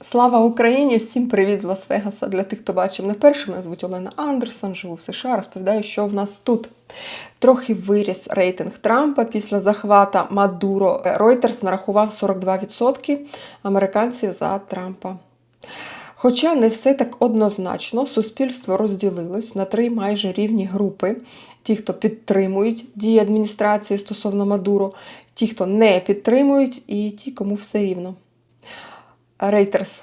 Слава Україні! Всім привіт з Лас-Вегаса. Для тих, хто бачив не вперше, мене звуть Олена Андерсон, живу в США. Розповідаю, що в нас тут. Трохи виріс рейтинг Трампа після захвата Мадуро. Reuters нарахував 42% американців за Трампа. Хоча не все так однозначно, суспільство розділилось на три майже рівні групи: ті, хто підтримують дії адміністрації стосовно Мадуро, ті, хто не підтримують, і ті, кому все рівно. Рейтерс.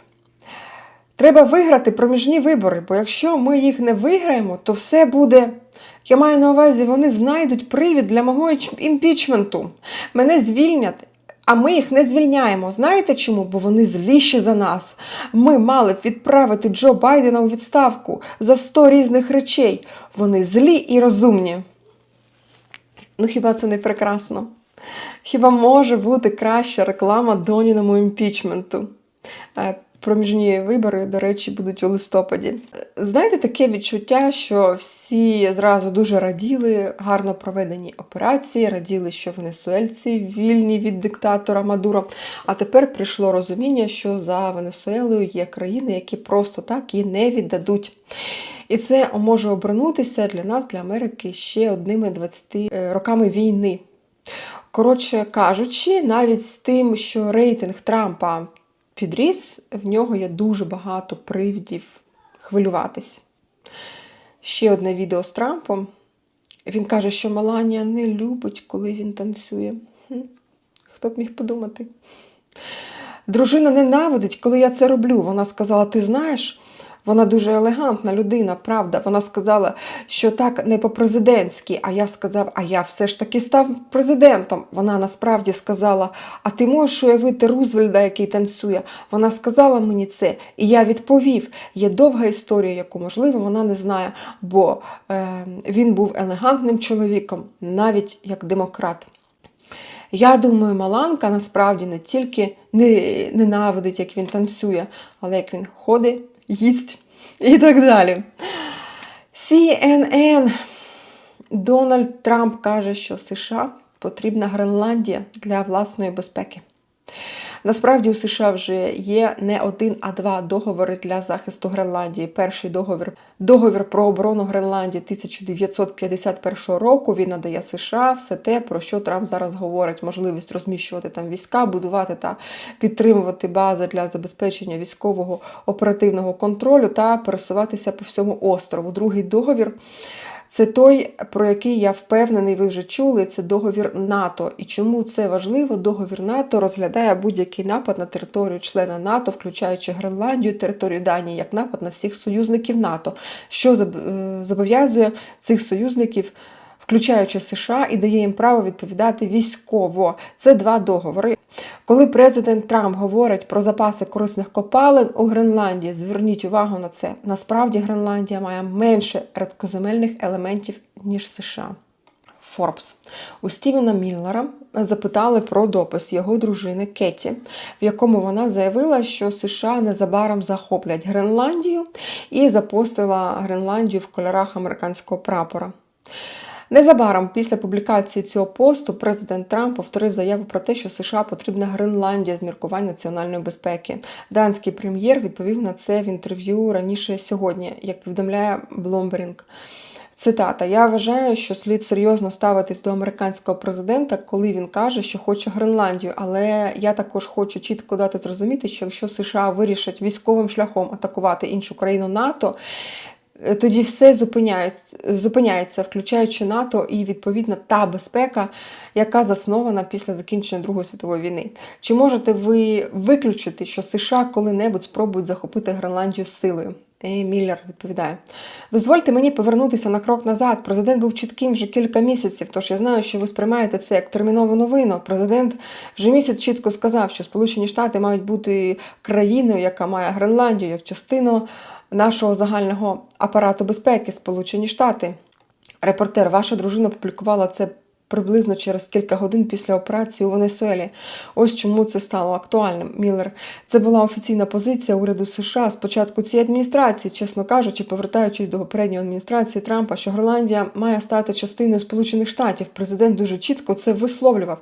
Треба виграти проміжні вибори, бо якщо ми їх не виграємо, то все буде. Я маю на увазі, вони знайдуть привід для мого імпічменту. Мене звільнять, а ми їх не звільняємо. Знаєте чому? Бо вони зліші за нас. Ми мали б відправити Джо Байдена у відставку за 100 різних речей. Вони злі і розумні. Ну хіба це не прекрасно? Хіба може бути краща реклама Доніному імпічменту? Е, Проміжні вибори, до речі, будуть у листопаді. Знаєте, таке відчуття, що всі зразу дуже раділи гарно проведені операції, раділи, що венесуельці вільні від диктатора Мадуро. А тепер прийшло розуміння, що за Венесуелою є країни, які просто так і не віддадуть. І це може обернутися для нас, для Америки, ще одними 20 роками війни. Коротше кажучи, навіть з тим, що рейтинг Трампа підріс, в нього є дуже багато привідів хвилюватись. Ще одне відео з Трампом. Він каже, що Меланія не любить, коли він танцює. Хто б міг подумати? Дружина ненавидить, коли я це роблю. Вона сказала: ти знаєш, вона дуже елегантна людина, правда. Вона сказала, що так не по-президентськи. А я сказав, а я все ж таки став президентом. Вона насправді сказала: А ти можеш уявити Рузвельда, який танцює? Вона сказала мені це, і я відповів. Є довга історія, яку, можливо, вона не знає, бо е, він був елегантним чоловіком, навіть як демократ. Я думаю, Маланка насправді не тільки не, ненавидить, як він танцює, але як він ходить, їсть і так далі. CNN. Дональд Трамп каже, що США потрібна Гренландія для власної безпеки. Насправді у США вже є не один, а два договори для захисту Гренландії. Перший договір договір про оборону Гренландії 1951 року. Він надає США все те, про що Трамп зараз говорить: можливість розміщувати там війська, будувати та підтримувати бази для забезпечення військового оперативного контролю та пересуватися по всьому острову. Другий договір. Це той, про який я впевнений, ви вже чули. Це договір НАТО. І чому це важливо? Договір НАТО розглядає будь-який напад на територію члена НАТО, включаючи Гренландію, територію Данії, як напад на всіх союзників НАТО, що е, зобов'язує цих союзників. Включаючи США, і дає їм право відповідати військово. Це два договори. Коли президент Трамп говорить про запаси корисних копалин у Гренландії, зверніть увагу на це. Насправді Гренландія має менше редкоземельних елементів, ніж США. Форбс. У Стівена Міллера запитали про допис його дружини Кеті, в якому вона заявила, що США незабаром захоплять Гренландію і запостила Гренландію в кольорах американського прапора. Незабаром після публікації цього посту президент Трамп повторив заяву про те, що США потрібна Гренландія з міркувань національної безпеки. Данський прем'єр відповів на це в інтерв'ю раніше сьогодні, як повідомляє Bloomberg. Цитата: Я вважаю, що слід серйозно ставитись до американського президента, коли він каже, що хоче Гренландію. Але я також хочу чітко дати зрозуміти, що якщо США вирішать військовим шляхом атакувати іншу країну НАТО. Е, Тоді все зупиняють, зупиняється, включаючи НАТО і відповідно та безпека, яка заснована після закінчення Другої світової війни. Чи можете ви виключити, що США коли-небудь спробують захопити Гренландію силою? Міллер відповідає: дозвольте мені повернутися на крок назад. Президент був чітким вже кілька місяців, тож я знаю, що ви сприймаєте це як термінову новину. Президент вже місяць чітко сказав, що Сполучені Штати мають бути країною, яка має Гренландію як частину нашого загального апарату безпеки Сполучені Штати. Репортер, ваша дружина опублікувала це приблизно через кілька годин після операції у Венесуелі. Ось чому це стало актуальним. Міллер. Це була офіційна позиція уряду США з початку цієї адміністрації, чесно кажучи, повертаючись до попередньої адміністрації Трампа, що Гренландія має стати частиною Сполучених Штатів. Президент дуже чітко це висловлював.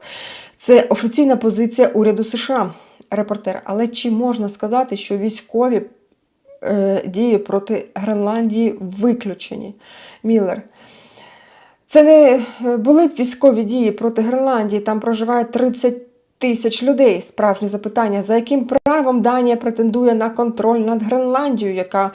Це офіційна позиція уряду США. репортер, але чи можна сказати, що військові е, дії проти Гренландії виключені? Міллер. Це не е, були б військові дії проти Гренландії, там проживає 30 тисяч людей. Справжнє запитання, за яким правом Данія претендує на контроль над Гренландією, яка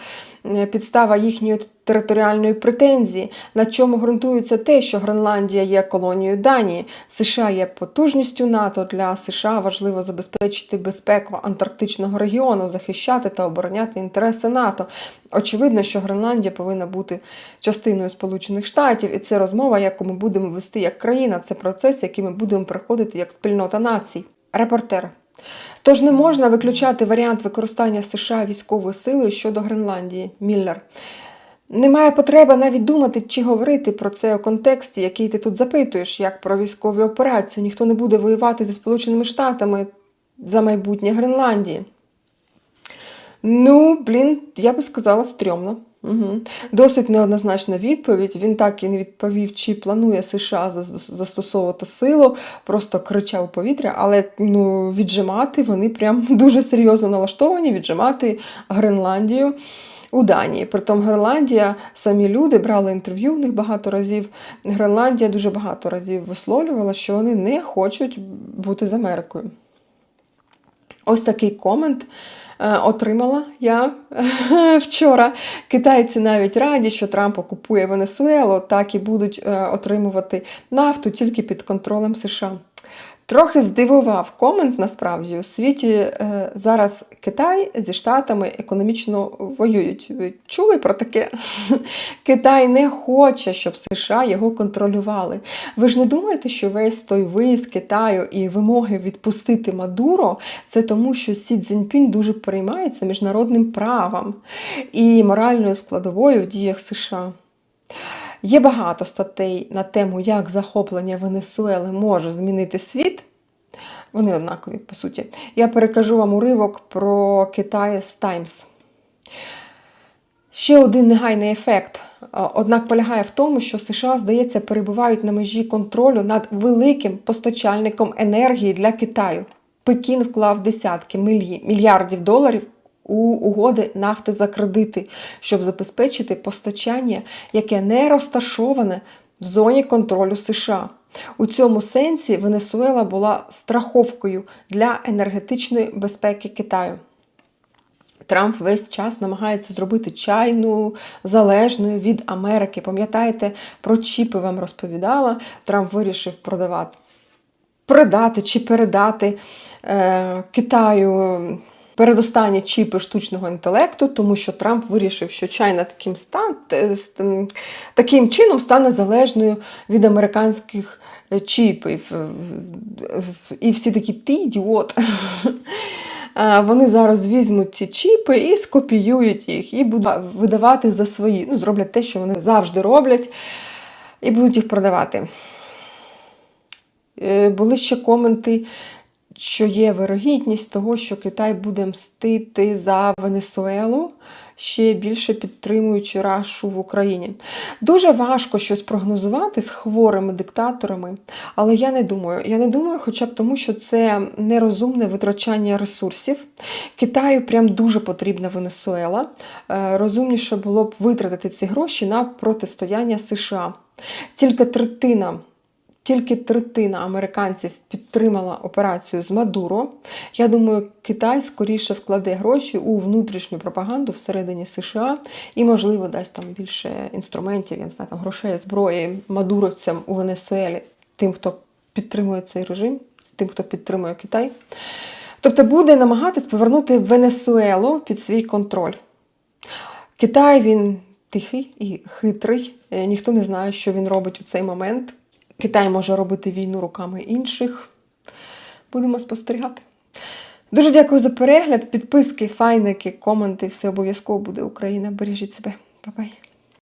е, підстава їхньої територіальної претензії, на чому ґрунтується те, що Гренландія є колонією Данії, США є потужністю НАТО. Для США важливо забезпечити безпеку Антарктичного регіону, захищати та обороняти інтереси НАТО. Очевидно, що Гренландія повинна бути частиною Сполучених Штатів, і це розмова, яку ми будемо вести як країна. Це процес, який ми будемо проходити як спільнота націй. Репортер. Тож не можна виключати варіант використання США військової сили щодо Гренландії. Міллер. Немає потреби навіть думати чи говорити про це у контексті, який ти тут запитуєш, як про військові операції. Ніхто не буде воювати зі Сполученими Штатами за майбутнє Гренландії. Ну, блін, я би сказала, стрьомно. Угу. Досить неоднозначна відповідь. Він так і не відповів, чи планує США застосовувати силу, просто кричав у повітря, але ну, віджимати вони прям дуже серйозно налаштовані віджимати Гренландію у Данії. Притом Гренландія, самі люди брали інтерв'ю в них багато разів. Гренландія дуже багато разів висловлювала, що вони не хочуть бути з Америкою. Ось такий комент отримала я е, вчора. Китайці навіть раді, що Трамп окупує Венесуелу, так і будуть е, отримувати нафту тільки під контролем США. Трохи здивував комент насправді. У світі е, зараз Китай зі Штатами економічно воюють. Ви чули про таке? Китай не хоче, щоб США його контролювали. Ви ж не думаєте, що весь той виїзд Китаю і вимоги відпустити Мадуро це тому, що Сі Цзіньпінь дуже переймається міжнародним правом і моральною складовою в діях США. Є багато статей на тему, як захоплення Венесуели може змінити світ. Вони однакові, по суті. Я перекажу вам уривок про Китай з Times. Ще один негайний ефект, однак полягає в тому, що США, здається, перебувають на межі контролю над великим постачальником енергії для Китаю. Пекін вклав десятки мільярдів доларів у угоди нафти за кредити, щоб забезпечити постачання, яке не розташоване в зоні контролю США. У цьому сенсі Венесуела була страховкою для енергетичної безпеки Китаю. Трамп весь час намагається зробити чайну залежною від Америки. Пам'ятаєте, про чіпи вам розповідала. Трамп вирішив продавати, продати чи передати е, Китаю передостанні чіпи штучного інтелекту, тому що Трамп вирішив, що чайна таким, стан, те- с- тим- таким чином стане залежною від американських е, чіпів. І всі такі ти ідіот. Вони зараз візьмуть ці чіпи і скопіюють їх, і будуть видавати за свої. Ну, зроблять те, що вони завжди роблять, і будуть їх продавати. Е, Були ще коменти, що є вирогідність того, що Китай буде мстити за Венесуелу, ще більше підтримуючи Рашу в Україні. Дуже важко щось прогнозувати з хворими диктаторами, але я не думаю. Я не думаю, хоча б тому, що це нерозумне витрачання ресурсів. Китаю прям дуже потрібна Венесуела. Е, Розумніше було б витратити ці гроші на протистояння США. Тільки третина. Тільки третина американців підтримала операцію з Мадуро. Я думаю, Китай скоріше вкладе гроші у внутрішню пропаганду всередині США і, можливо, дасть там більше інструментів, я не знаю, там грошей, зброї мадуровцям у Венесуелі, тим, хто підтримує цей режим, тим, хто підтримує Китай. Тобто буде намагатись повернути Венесуелу під свій контроль. Китай він тихий і хитрий. Е, Ніхто не знає, що він робить у цей момент. Китай може робити війну руками інших. Будемо спостерігати. Дуже дякую за перегляд, підписки, файники, коменти. Все обов'язково буде Україна. Бережіть себе. Па-бай.